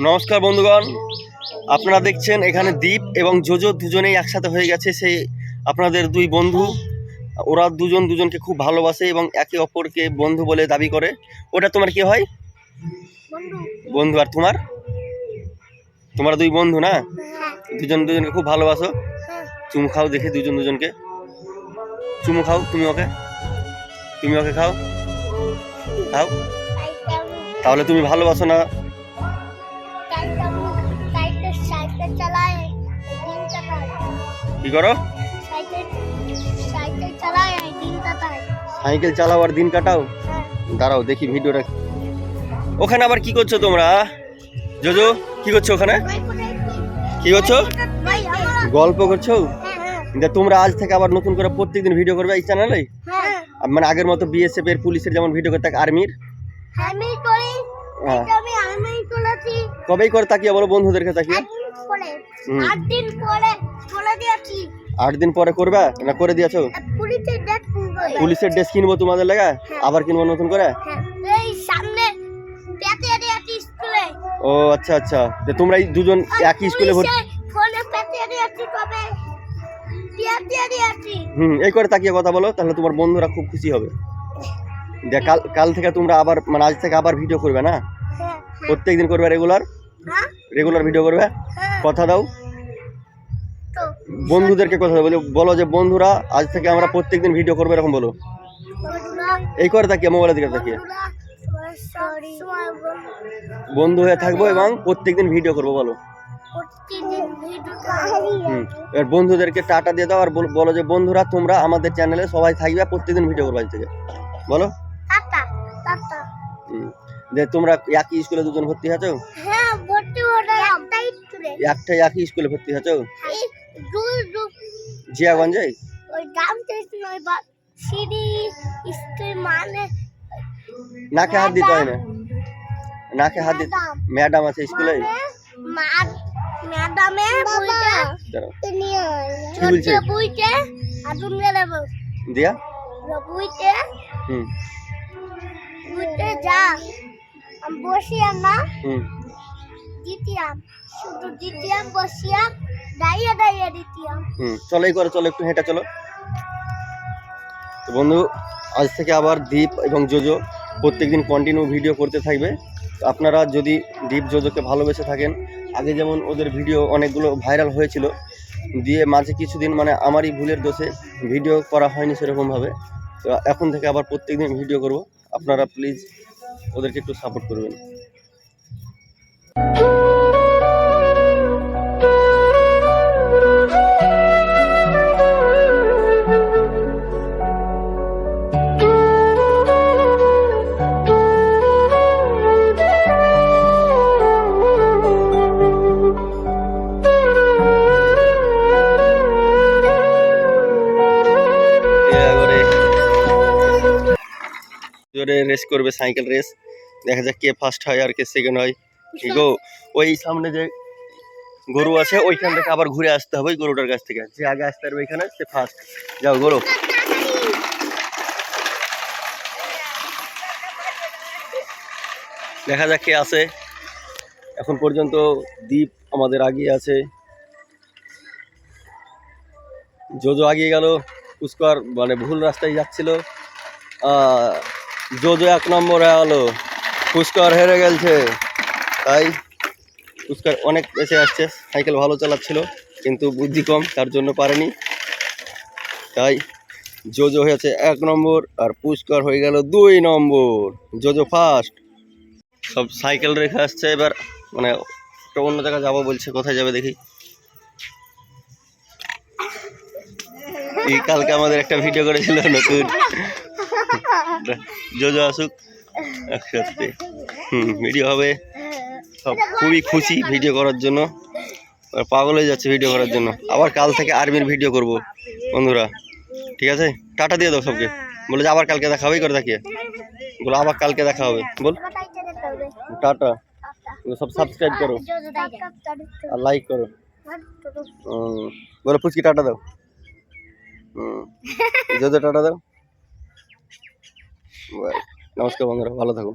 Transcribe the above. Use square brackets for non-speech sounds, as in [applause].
নমস্কার বন্ধুগণ। আপনারা দেখছেন এখানে দীপ এবং জোজো দুজনেই একসাথে হয়ে গেছে। সেই আপনাদের দুই বন্ধু ওরা দুজন দুজনকে খুব ভালোবাসে এবং একে অপরকে বন্ধু বলে দাবি করে। ওটা তোমার কি হয়? বন্ধু। বন্ধু আর তোমার? তোমার দুই বন্ধু না? হ্যাঁ। দুজন দুজনকে খুব ভালোবাসো। হ্যাঁ। চুমু খাও দেখে দুজন দুজনকে। চুমু খাও তুমি ওকে। তুমি ওকে খাও। খাও। তাহলে তুমি ভালোবাসো না। কি করো? সাইকেল চালাও আর দিন কাটাও? হ্যাঁ। দাঁড়াও দেখি ভিডিওটা। ওখানে আবার কি করছ তোমরা জোজো কি করছ ওখানে? কি করছ? গল্প করছ? হ্যাঁ। যে তোমরা আজ থেকে আবার নতুন করে প্রত্যেকদিন ভিডিও করবে এই চ্যানেলে মানে আগের মতো বিএসএফ এর পুলিশের যেমন ভিডিও করতে আর্মির? আমি করি হ্যাঁ। আমি কবেই করে তাকিয়ে বলো বন্ধুদেরকে তাকিয়ে। আট দিন পরে দিয়েছি। আট দিন পরে করবে? না করে দিয়েছ? পুলিশের ড্রেস কিনবো তোমাদের লাগা? আবার কিনবো নতুন করে? হ্যাঁ। এই সামনে ও আচ্ছা আচ্ছা। যে তোমরা এই দুজন একই স্কুলে ভর্তি হুম এই করে তাকিয়ে কথা বলো তাহলে তোমার বন্ধুরা খুব খুশি হবে। যে কাল কাল থেকে তোমরা আবার মানে আজ থেকে আবার ভিডিও করবে না? প্রত্যেক দিন করবে রেগুলার রেগুলার ভিডিও করবে? কথা দাও। বন্ধুদেরকে কথা বলো বলো যে, বন্ধুরা, আজ থেকে আমরা প্রত্যেকদিন ভিডিও করব, এরকম বলো। এই করে তাকিয়ে মোবাইলের দিকে তাকিয়ে। বন্ধু হয়ে থাকব এবং প্রত্যেকদিন ভিডিও করব, বলো। এবার বন্ধুদেরকে টাটা দিয়ে দাও, আর বল- যে, বন্ধুরা, তোমরা আমাদের চ্যানেলে সবাই থাকবে, প্রত্যেকদিন ভিডিও করব আজ থেকে। বলো। যে তোমরা একই স্কুলে দুজন ভর্তি আছো হ্যাঁ ভর্তি হলো একটাই স্কুলে। একটাই একই স্কুলে ভর্তি দূর জিয়াগঞ্জে? ওই দাম টেস্ট নয় বা সিঁড়ি স্কুল মানে নাকে হাত দিতে হয় না? নাকে হাত দিতে ম্যাডাম। ম্যাডাম আছে স্কুলে? ম্যাডামে বুইতে দাঁড়াও। কি বলছে? বুইতে আদুন গেলে দিয়া? বুইতে হুম। বুইতে যা বসিয়াম না হুম। শুধু দ্বিতীয়াম বসিয়াম দাঁড়িয়ে দাঁড়িয়ে দ্বিতীয়াম। হুম চলো এই করে চলো একটু হেঁটে চলো। তো বন্ধু আজ থেকে আবার দীপ এবং জোজো প্রত্যেকদিন কন্টিনিউ ভিডিও করতে থাকবে। তো আপনারা যদি দীপ জোজোকে ভালোবেসে থাকেন আগে যেমন ওদের ভিডিও অনেকগুলো ভাইরাল হয়েছিল দিয়ে মাঝে কিছুদিন মানে আমারই ভুলের দোষে ভিডিও করা হয়নি সেরকমভাবে। তো এখন থেকে আবার প্রত্যেকদিন ভিডিও করব। আপনারা প্লিজ ওদেরকে একটু সাপোর্ট করবেন। করে জোরে রেস করবে সাইকেল রেস দেখা যাক কে ফার্স্ট হয় আর কে সেকেন্ড হয়। গো, ওই সামনে যে গরু আছে, ওইখান থেকে আবার ঘুরে আসতে হবে, ওই গরুটার কাছ থেকে। যে আগে আসতে পারবে ওইখানে সে ফার্স্ট যাও গরু। দেখা যাক কে আছে এখন পর্যন্ত দ্বীপ আমাদের আগিয়ে আছে। জোজো আগিয়ে গেল। পুষ্কর মানে ভুল রাস্তায় যাচ্ছিল। জোজো এক নম্বরে আলো পুষ্কর হেরে গেছে তাই পুষ্কর অনেক বেঁচে আসছে। সাইকেল ভালো চালাচ্ছিল, কিন্তু বুদ্ধি কম, তার জন্য পারেনি। তাই জোজো হয়েছে এক নম্বর, আর পুষ্কর হয়ে গেল দুই নম্বর। জোজো ফার্স্ট সব সাইকেল রেখে আসছে এবার মানে একটা অন্য জায়গায় যাব বলছে, কোথায় যাবে দেখি। এই কালকে আমাদের একটা ভিডিও করেছিল নতুন। [laughs] জোজো আসুক, একসাথে। হুম ভিডিও হবে। সব খুবই খুশি ভিডিও করার জন্য। পাগল হয়ে যাচ্ছে ভিডিও করার জন্য। আবার কাল থেকে আর্মির ভিডিও করব, বন্ধুরা। ঠিক আছে? টাটা দিয়ে দাও সবকে। বলে যে আবার কালকে দেখা হবে, এই করে দেখিয়ে বলো আবার কালকে দেখা হবে। বল। টাটা। সব সাবস্ক্রাইব করো। আর লাইক করো। বলো ফুচকি টাটা দাও। হুম। যদি টাটা দাও। নমস্কার বন্ধুরা ভালো থাকুন।